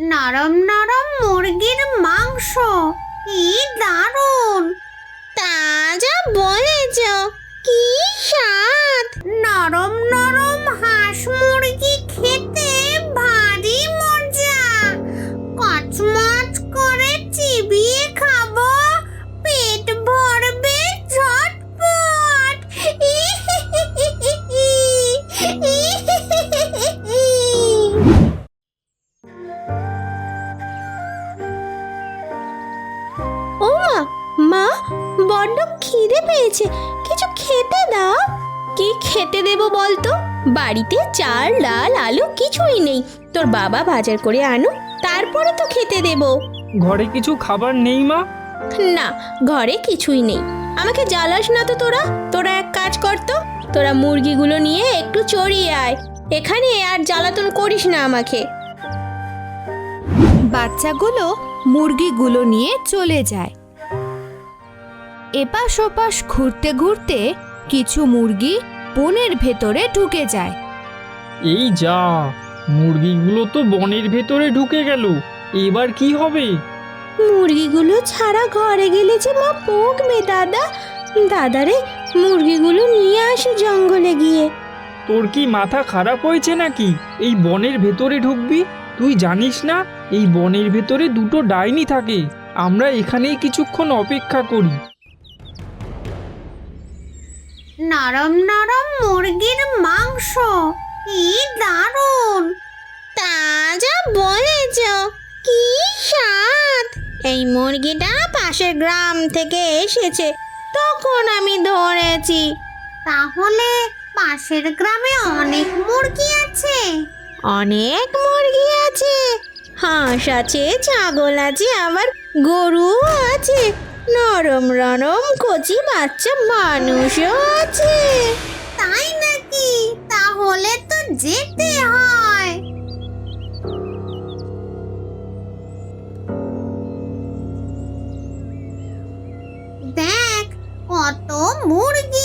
নরম নরম মুরগির মাংস। কি দারুণ! তাজা বলেছ কি স্বাদ! নরম নরম হাঁস মুরগি বড্ড খিদে পেয়েছে। কিছু খেতে দাও। কি খেতে দেবো বলতো? বাড়িতে চাল ডাল আলু কিছুই নেই। তোর বাবা বাজার করে আনো তারপরে তো খেতে দেবো। ঘরে কিছু খাবার নেই মা? না ঘরে কিছুই নেই। আমাকে জ্বালাস না তো তোরা? তোরা এক কাজ করতো তোরা মুরগিগুলো নিয়ে একটু চড়িয়ে আয়। এখানে আর জ্বালাতন করিস না আমাকে। বাচ্চাগুলো মুরগিগুলো নিয়ে চলে যায়। এপাশ ওপাশ ঘুরতে ঘুরতে কিছু মুরগি বনের ভেতরে ঢুকে যায়। এই যা মুরগিগুলো তো বনের ভেতরে ঢুকে গেল। এবার কি হবে? মুরগিগুলো ছাড়া ঘরে গেলে যে মা বকবে দাদা। দাদারে মুরগিগুলো নিয়ে আসি জঙ্গলে গিয়ে। তোর কি মাথা খারাপ হয়েছে নাকি? এই বনের ভেতরে ঢুকবি? তুই জানিস না এই বনের ভেতরে দুটো ডাইনি থাকে। আমরা এখানেই কিছুক্ষণ অপেক্ষা করি। নরম নরম মুরগির মাংস। কি দারুণ! তা যা বলেছ, কি স্বাদ! এই মুরগিটা পাশের গ্রাম থেকে এসেছে, তখন আমি ধরেছি। তাহলে পাশের গ্রামে অনেক মুরগি আছে। অনেক মুরগি আছে। হাঁস আছে, ছাগল আছে, আবার গরু আছে। নরম রনম কচি বাচ্চা মানুষও আছে। তাই নাকি? তাহলে তো যেতে হয়। দেখ, কত মুরগি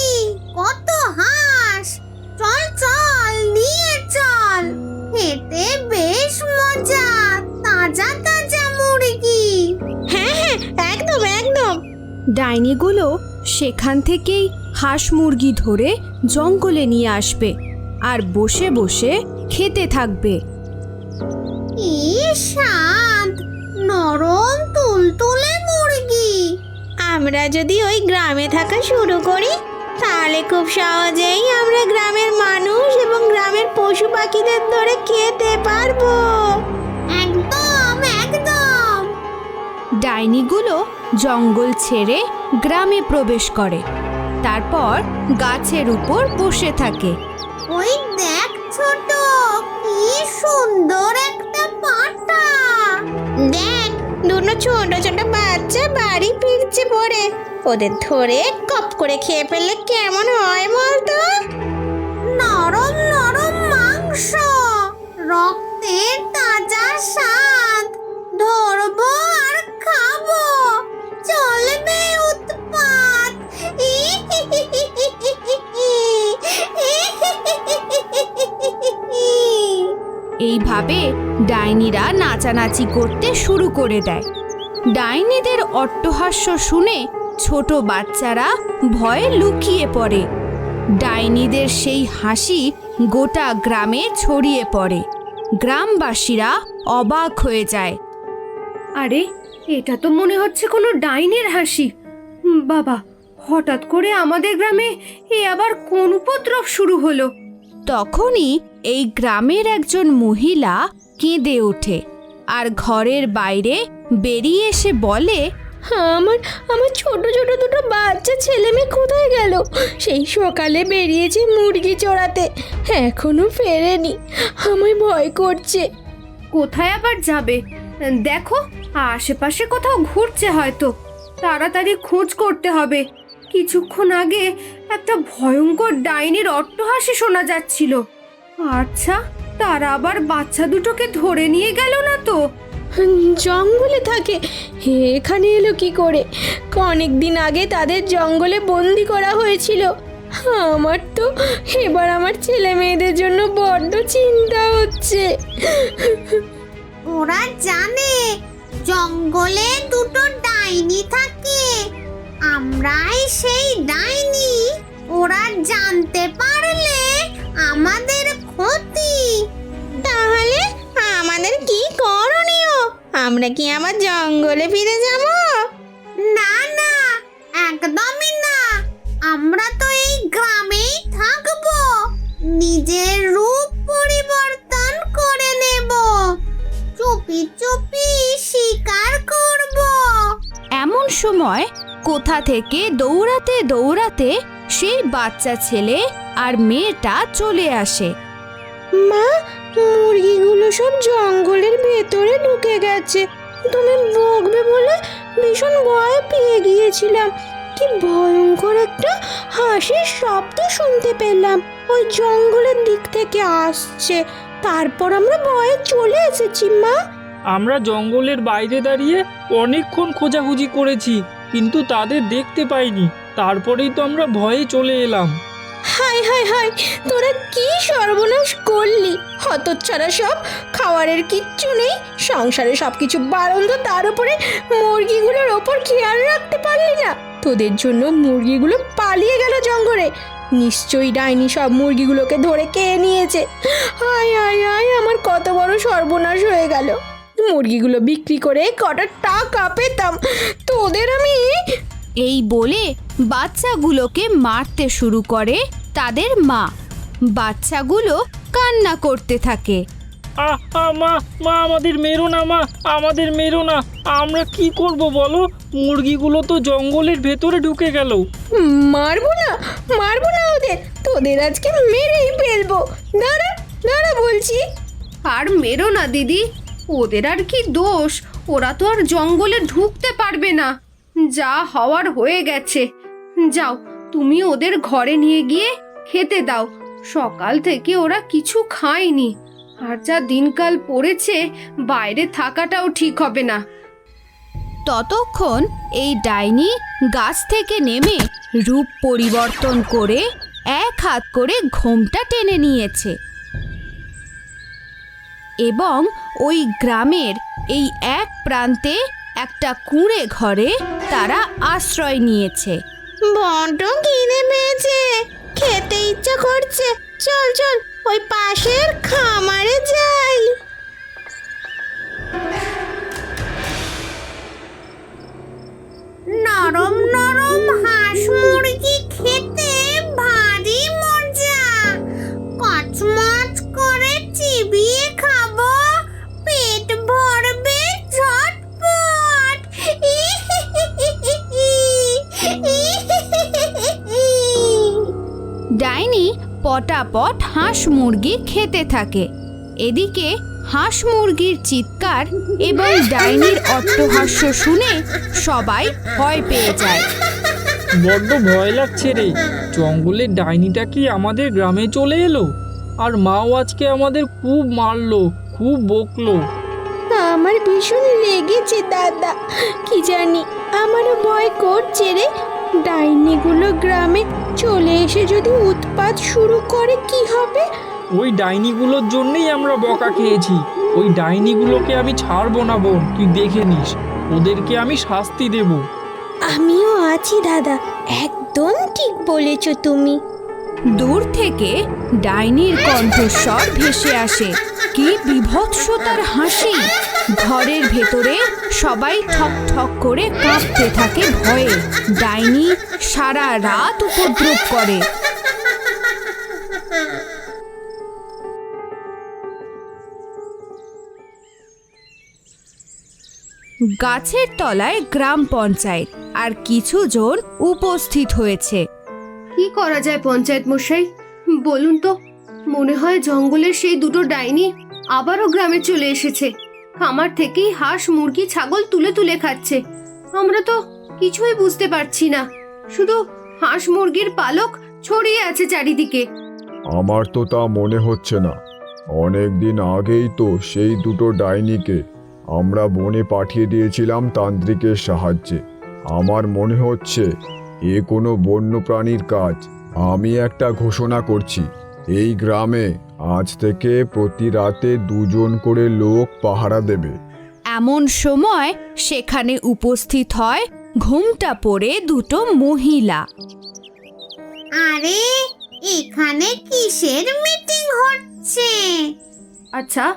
ডাইনিগুলো সেখান থেকেই হাঁস মুরগি ধরে জঙ্গলে নিয়ে আসবে আর বসে বসে খেতে থাকবে। স্বাদ নরম তুলতুলে মুরগি। আমরা যদি ওই গ্রামে থাকা শুরু করি তাহলে খুব সহজেই আমরা গ্রামের মানুষ এবং গ্রামের পশু পাখিদের ধরে খেতে পারব। একদম একদম ডাইনিগুলো জঙ্গল ছেড়ে গ্রামে প্রবেশ করে। তারপর গাছের উপর বসে থাকে। ওই দেখ ছোট, কি সুন্দর একটা পাটা দেখ দুটো ছোট ছোট বাচ্চা বাড়ি ফিরছে পড়ে ওদের ধরে কপ করে খেয়ে ফেললে কেমন হয় বলতো? নরম নরম মাংস, রক্তের তাজা স্বাদ। এইভাবে ডাইনিরা নাচানাচি করতে শুরু করে দেয়। ডাইনিদের অট্টহাস্য শুনে ছোট বাচ্চারা ভয়ে লুকিয়ে পড়ে। ডাইনিদের সেই হাসি গোটা গ্রামে ছড়িয়ে পড়ে। গ্রামবাসীরা অবাক হয়ে যায়। আরে এটা তো মনে হচ্ছে কোনো ডাইনের হাসি। বাবা হঠাৎ করে আমাদের গ্রামে এ আবার কোন উপদ্রব শুরু হলো? তখনই এই গ্রামের একজন মহিলা কেঁদে ওঠে আর ঘরের বাইরে বেরিয়ে এসে বলে আমার আমার ছোট ছোট দুটো বাচ্চা ছেলে মেয়ে কোথায় গেল? সেই সকালে বেরিয়েছে মুরগি চড়াতে এখনও ফেরেনি আমায় ভয় করছে। কোথায় আবার যাবে? দেখো আশেপাশে কোথাও ঘুরছে হয়তো। তাড়াতাড়ি খোঁজ করতে হবে। কিছুক্ষণ আগে একটা ভয়ঙ্কর ডাইনির অট্টহাসি শোনা যাচ্ছিল। আচ্ছা তারা আবার বাচ্চা দুটোকে ধরে নিয়ে গেল না তো? জঙ্গলে থাকে। এখানে এলো কি করে? অনেক দিন আগে তাদের জঙ্গলে বন্দি করা হয়েছিল। আমার তো এবার আমার ছেলে মেয়েদের জন্য বড্ড চিন্তা হচ্ছে। ওরা জানে জঙ্গলে দুটো ডাইনি থাকে। আমরাই সেই ডাইনি। ওরা জানতে পারলে আমাদের ক্ষতি। তাহলে আমাদের কি করণীয়? আমরা কি আমার জঙ্গলে ফিরে যাব? না না, একদমই না। আমরা তো এই গ্রামেই থাকব। নিজের রূপ পরিবর্তন করে নেব। চুপি চুপি শিকার করব। এমন সময় কোথা থেকে দৌড়াতে দৌড়াতে সেই বাচ্চা ছেলে আর মেয়েটা চলে আসে। মা মুরগিগুলো সব জঙ্গলের ভেতরে ঢুকে গেছে। তুমি বকবে বলে ভীষণ ভয় পেয়ে গিয়েছিলাম। কি ভয়ঙ্কর একটা হাসির শব্দ শুনতে পেলাম। ওই জঙ্গলের দিক থেকে আসছে। তারপর আমরা ভয়ে চলে এসেছি মা। আমরা জঙ্গলের বাইরে দাঁড়িয়ে অনেকক্ষণ খোঁজাখুঁজি করেছি কিন্তু তাদের দেখতে পাইনি। তারপরেই তো আমরা ভয়ে চলে এলাম। হাই হাই হাই তোরা কি সর্বনাশ করলি? হতচ্ছাড়া সব খাওয়ারের কিচ্ছু নেই, সংসারে সব কিছু বারণ তার উপরে মুরগিগুলোর ওপর খেয়াল রাখতে পারলি না। তোদের জন্য মুরগিগুলো পালিয়ে গেল জঙ্গলে। নিশ্চয়ই ডাইনি সব মুরগিগুলোকে ধরে খেয়ে নিয়েছে। হাই হাই হাই আমার কত বড় সর্বনাশ হয়ে গেল। মুরগিগুলো বিক্রি করে কটা টাকা পেতাম। তোদের আমি এই বলে বাচ্চাগুলোকে মারতে শুরু করে তাদের মা। বাচ্চাগুলো কান্না করতে থাকে। আহ মা মা আমাদের মেরো না মা আমাদের মেরো না। আমরা কি করব বলো? মুরগিগুলো তো জঙ্গলের ভেতরে ঢুকে গেল। মারবো না মারবো না ওদের। তোদের আজকে মেরেই ফেলব। দাঁড়া দাঁড়া বলছি। আর মেরো না দিদি। ওদের আর কি দোষ? ওরা তো আর জঙ্গলে ঢুকতে পারবে না। যা হওয়ার হয়ে গেছে। যাও, তুমি ওদের ঘরে নিয়ে গিয়ে খেতে দাও। সকাল থেকে ওরা কিছু খায়নি। আর যা দিনকাল পড়েছে, বাইরে থাকাটাও ঠিক হবে না। ততক্ষণ এই ডাইনি গাছ থেকে নেমে রূপ পরিবর্তন করে এক হাত করে ঘোমটা টেনে নিয়েছে। এবং ওই গ্রামের এই এক প্রান্তে একটা কুঁড়ে ঘরে তারা আশ্রয় নিয়েছে। বড্ড কিনে পেয়েছে খেতে ইচ্ছা করছে। চল চল ওই পাশের খামারে যাই। নরম নরম হাঁস পটাপট হাঁস মুরগি খেতে থাকে। এদিকে হাঁস মুরগির চিৎকার এবং ডাইনির অট্টহাস্য শুনে সবাই ভয় পেয়ে যায়। বড্ড ভয় লাগছে রে। জঙ্গলের ডাইনিটা কি আমাদের গ্রামে চলে এলো? আর মাও আজকে আমাদের খুব মারলো খুব বকলো। আমার ভীষণ লেগেছে দাদা। কি জানি আমারও ভয় করছে রে। ডাইনিগুলো গ্রামে চলে এসে যদি উৎপাত শুরু করে কি হবে? ওই ডাইনিগুলোর জন্যই আমরা বকা খেয়েছি। ওই ডাইনিগুলোকে আমি ছাড়বো না বোন তুই দেখে নিস। ওদেরকে আমি শাস্তি দেব। আমিও আছি দাদা। একদম ঠিক বলেছ তুমি। দূর থেকে ডাইনির কণ্ঠস্বর ভেসে আসে। কি বিভৎসতার হাসি! ঘরের ভেতরে সবাই ঠক ঠক করে কাঁপতে থাকে ভয়ে। ডাইনি সারা রাত উপদ্রব করে। গাছের তলায় গ্রাম পঞ্চায়েত আর কিছু জন উপস্থিত হয়েছে। কি করা যায় পঞ্চায়েত মশাই? বলুন তো, মনে হয় জঙ্গলের সেই দুটো ডাইনি আবারও গ্রামে চলে এসেছে। খামার থেকেই হাঁস, মুরগি, ছাগল তুলে তুলে খাচ্ছে। আমরা তো কিছুই বুঝতে পারছি না। শুধু হাঁস, মুরগির পালক ছড়িয়ে আছে চারিদিকে। আমার তো তা মনে হচ্ছে না। অনেক দিন আগেই তো সেই দুটো ডাইনিকে আমরা বনে পাঠিয়ে দিয়েছিলাম তান্ত্রিকের সাহায্যে। আমার মনে হচ্ছে এ কোনো বন্য প্রাণীর কাজ। আমি একটা ঘোষণা করছি। এই গ্রামে আজ থেকে প্রতি রাতে দুজন করে লোক পাহারা দেবে। এমন সময় সেখানে উপস্থিত হয় ঘুমটা পড়ে দুটো মহিলা। আরে এখানে কিসের মিটিং হচ্ছে? আচ্ছা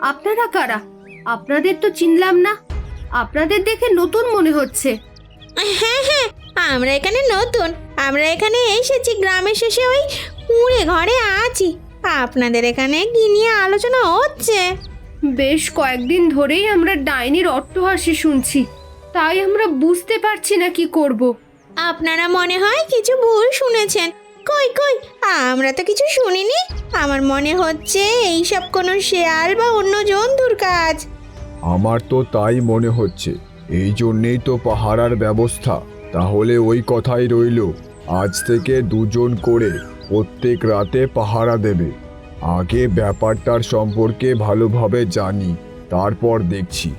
আপনারা কারা? আপনাদের তো চিনলাম না। আপনাদের দেখে নতুন মনে হচ্ছে। হ্যাঁ হ্যাঁ আমরা এখানে নতুন। আমরা এখানে এসেছি গ্রামের শেষে ওই কুঁড়ে ঘরে আছি। আপনাদের এখানে কি নিয়ে আলোচনা হচ্ছে? বেশ কয়েকদিন ধরেই আমরা ডাইনির অট্টহাসি শুনছি। তাই আমরা বুঝতে পারছি না কি করব। আপনারা মনে হয় কিছু ভুল শুনেছেন। কই কই আমরা তো কিছু শুনিনি। আমার মনে হচ্ছে এইসব কোনো শেয়াল বা অন্য জন্তুর কাজ। আমার তো তাই মনে হচ্ছে। এই জন্যেই তো পাহারার ব্যবস্থা। তাহলে ওই কথাই রইল। আজ থেকে দুজন করে প্রত্যেক রাতে পাহারা দেবে। আগে ব্যাপারটার সম্পর্কে ভালোভাবে জানি, তারপর দেখছি।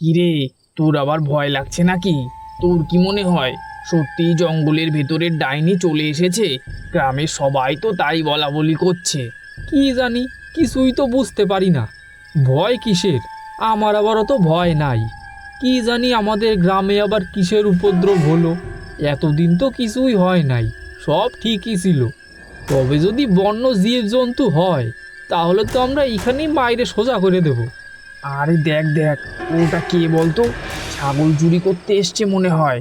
কিরে, তোর আবার ভয় লাগছে নাকি? তোর কি মনে হয় সত্যি জঙ্গলের ভেতরের ডাইনি চলে এসেছে? গ্রামের সবাই তো তাই বলা বলি করছে। কি জানি, কিছুই তো বুঝতে পারি না। ভয় কিসের? আমার আবার অত ভয় নাই। কি জানি আমাদের গ্রামে আবার কিসের উপদ্রব হলো? এতদিন তো কিছুই হয় নাই, সব ঠিকই ছিল। তবে যদি বন্য জীবজন্তু হয়, তাহলে তো আমরা এখানেই বাইরে সোজা করে দেবো। আরে দেখ দেখ, ওটা কে বলতো? ছাগল চুরি করতে এসছে মনে হয়।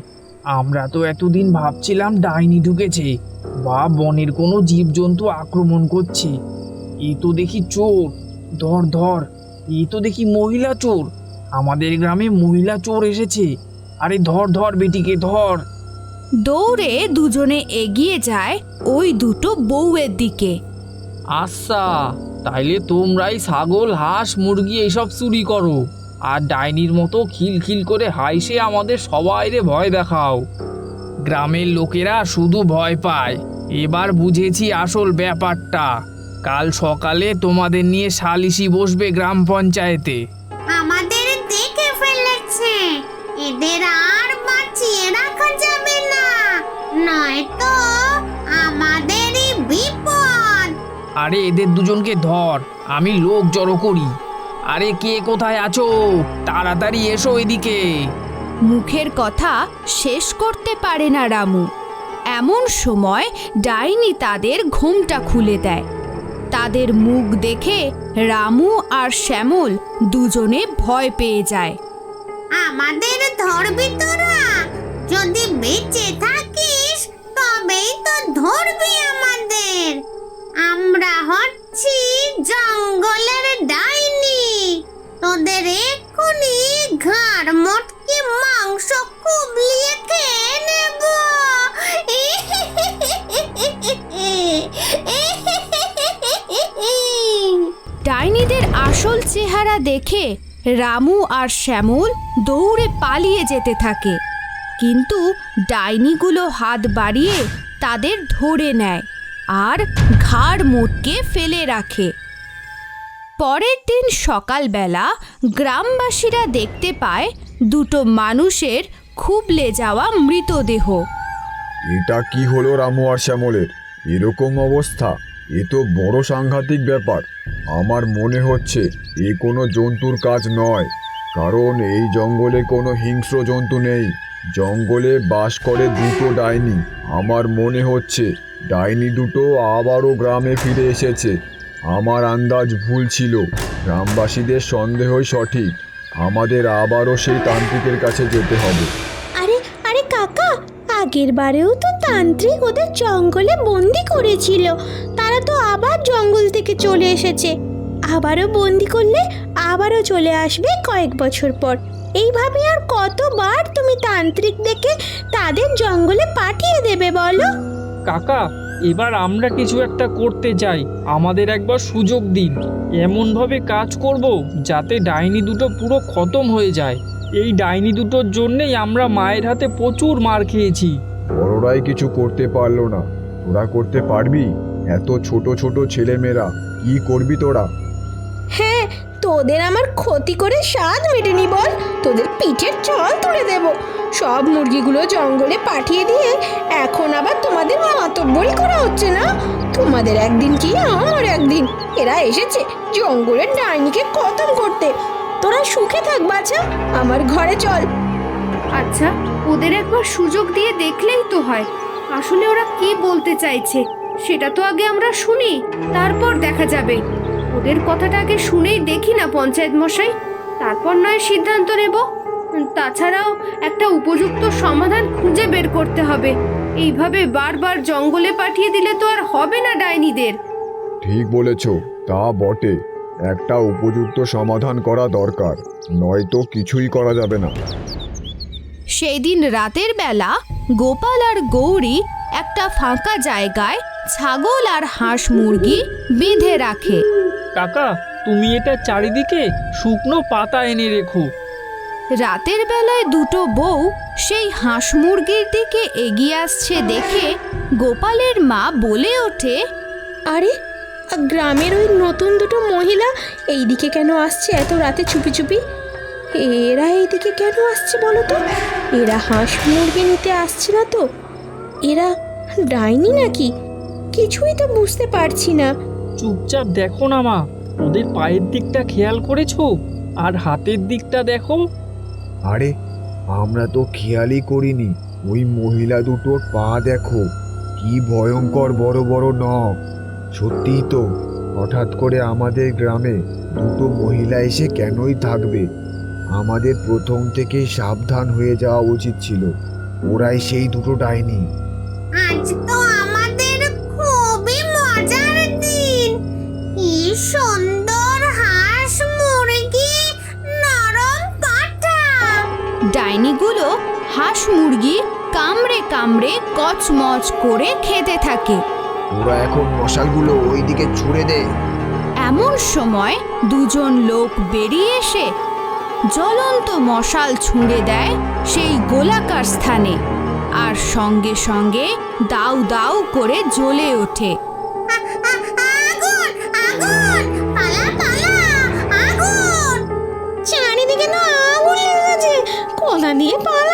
আমরা তো এতদিন ভাবছিলাম ডাইনি ঢুকেছে, বা বনের কোনো জীবজন্তু আক্রমণ করছে। এ তো দেখি চোর, ধর ধর, এ তো দেখি মহিলা চোর। আমাদের গ্রামে মহিলা চোর এসেছে। আরে ধর ধর বেটিকে ধর। দৌড়ে দুজনে এগিয়ে যায় ওই দুটো বউয়ের দিকে। আচ্ছা তাইলে তোমরাই ছাগল হাঁস মুরগি এইসব চুরি করো। আর ডাইনির মতো খিলখিল করে হাইসে আমাদের সবাইরে ভয় দেখাও। গ্রামের লোকেরা শুধু ভয় পায়। এবার বুঝেছি আসল ব্যাপারটা। কাল সকালে তোমাদের নিয়ে সালিশি বসবে গ্রাম পঞ্চায়েতে। ফেলেছে এদের আর বাঁচিয়ে রাখা যাবে না। নয়তো আমাদেরই বিপদ। আরে এদের দুজনকে ধর। আমি লোক জড়ো করি। আরে কে কোথায় আছো? তাড়াতাড়ি এসো এদিকে। মুখের কথা শেষ করতে পারে না রামু। এমন সময় ডাইনি তাদের ঘুমটা খুলে দেয়। তাদের মুখ দেখে রামু আর শ্যামল দুজনে ভয় পেয়ে যায়। আমাদের ধরবি তোরা। যদি বেঁচে থাকিস, তবেই তো ধরবি আমাদের। আমরা হচ্ছি জঙ্গলের ডাইনি। তোদের এক্ষুনি ঘাড় মটকে মাংস কুবলিয়ে খেয়ে নেব। ডাইনিদের আসল চেহারা দেখে রামু আর শ্যামল দৌড়ে পালিয়ে যেতে থাকে। কিন্তু ডাইনিগুলো হাত বাড়িয়ে তাদের ধরে নেয় আর ঘাড় মোটকে ফেলে রাখে। পরের দিন সকালবেলা গ্রামবাসীরা দেখতে পায় দুটো মানুষের খুবলে যাওয়া মৃতদেহ। এটা কি হলো রামু আর শ্যামলের? এরকম অবস্থা। এ তো বড় সাংঘাতিক ব্যাপার। আমার মনে হচ্ছে এ কোনো জন্তুর কাজ নয়, কারণ এই জঙ্গলে কোনো হিংস্র জন্তু নেই। জঙ্গলে বাস করে দুটো ডাইনি। আমার মনে হচ্ছে ডাইনি দুটো আবারও গ্রামে ফিরে এসেছে। আমার আন্দাজ ভুল ছিল। গ্রামবাসীদের সন্দেহই সঠিক। আমাদের আবারও সেই তান্ত্রিকের কাছে যেতে হবে। আরে আরে কাকা, আগের বারেও তো তান্ত্রিক ওদের জঙ্গলে বন্দি করেছিল। আবার জঙ্গল থেকে চলে এসেছে। আবারও বন্দি করলে আবারও চলে আসবে কয়েক বছর পর। এইভাবে আর কতবার তুমি তান্ত্রিক দেখে তাদের জঙ্গলে পাঠিয়ে দেবে বলো? কাকা এবার আমরা কিছু একটা করতে চাই আমাদের একবার সুযোগ দিন। এমনভাবে কাজ করব যাতে ডাইনি দুটো পুরো খতম হয়ে যায়। এই ডাইনি দুটোর জন্যেই আমরা মায়ের হাতে প্রচুর মার খেয়েছি। বড়রাই কিছু করতে পারল না। তোরা করতে পারবি? এত ছোট ছোট ছেলেমেয়েরা কি করবি তোরা? হ্যাঁ তোদের আমার ক্ষতি করে স্বাদ মেটেনি বল। তোদের পিঠের চল তুলে দেব। সব মুরগিগুলো জঙ্গলে পাঠিয়ে দিয়ে এখন আবার তোমাদের মাতব্বরি করা হচ্ছে না? তোমাদের একদিন কি আমার একদিন? এরা এসেছে জঙ্গলের ডাইনিকে খতম করতে। তোরা সুখে থাক বাছা আমার ঘরে চল। আচ্ছা ওদের একবার সুযোগ দিয়ে দেখলেই তো হয়। আসলে ওরা কি বলতে চাইছে? সেটা তো আগে আমরা শুনি তারপর দেখা যাবে। ওদের কথাটা আগে শুনেই দেখি না পঞ্চায়েত মশাই। তারপর নয় সিদ্ধান্ত নেব। তাছাড়াও একটা উপযুক্ত সমাধান খুঁজে বের করতে হবে। এইভাবে বারবার জঙ্গলে পাঠিয়ে দিলে তো আর হবে না ডাইনিদের। ঠিক বলেছ তা বটে। একটা উপযুক্ত সমাধান করা দরকার নয়তো কিছুই করা যাবে না। সেই দিন রাতের বেলা গোপাল আর গৌরী একটা ফাঁকা জায়গায় ছাগল আর হাঁস মুরগি বেঁধে রাখে। কাকা তুমি এটা চারিদিকে শুকনো পাতা এনে রেখো। রাতের বেলায় দুটো বউ সেই হাঁস মুরগির দিকে এগিয়ে আসছে দেখে গোপালের মা বলে ওঠে আরে গ্রামের ওই নতুন দুটো মহিলা এই দিকে কেন আসছে এত রাতে চুপি চুপি? এরা এইদিকে কেন আসছে বলো তো? এরা হাঁস মুরগি নিতে আসছে না তো? এরা ডাইনি নাকি? কিছুই তো বুঝতে পারছি না। চুপচাপ দেখো না মা ওদের পায়ের দিকটা খেয়াল করেছ? আর হাতের দিকটা দেখো। আরে আমরা তো খেয়ালই করিনি ওই মহিলা দুটোর পা দেখো কি ভয়ঙ্কর বড় বড় নখ। সত্যিই তো হঠাৎ করে আমাদের গ্রামে দুটো মহিলা এসে কেনই থাকবে? আমাদের প্রথম থেকেই সাবধান হয়ে যাওয়া উচিত ছিল ওরাই সেই দুটো ডাইনি। হাঁস মুরগি কামড়ে কামড়ে কচমচ করে খেতে থাকে। ওরা এখন মশালগুলো ওইদিকে ছুড়ে দে এমন সময় দুজন লোক বেরিয়ে এসে জ্বলন্ত মশাল ছুঁড়ে দেয় সেই গোলাকার স্থানে আর সঙ্গে সঙ্গে দাউ দাউ করে জ্বলে ওঠে। আগুন আগুন পালা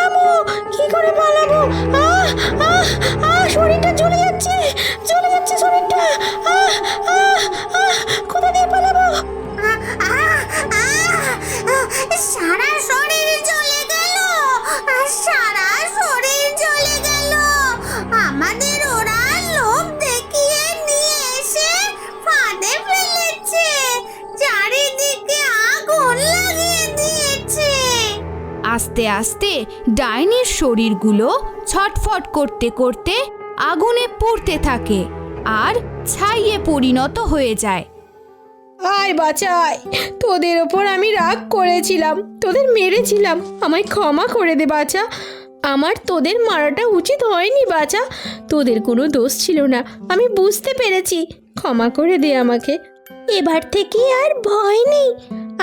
আস্তে ডাইনির শরীরগুলো ছটফট করতে করতে আগুনে পুড়তে থাকে আর ছাইয়ে পরিণত হয়ে যায়। আয় বাঁচাই তোদের ওপর আমি রাগ করেছিলাম, তোদের মেরেছিলাম, আমায় ক্ষমা করে দে বাছা। আমার তোদের মারাটা উচিত হয়নি বাছা, তোদের কোনো দোষ ছিল না, আমি বুঝতে পেরেছি, ক্ষমা করে দে আমাকে। এবার থেকে আর ভয় নেই।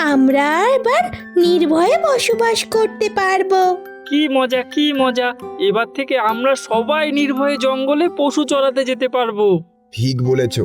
আমরা এবার নির্ভয়ে বসবাস করতে পারব। কি মজা কি মজা। এবার থেকে আমরা সবাই নির্ভয়ে জঙ্গলে পশু চড়াতে যেতে পারব। ঠিক বলেছ।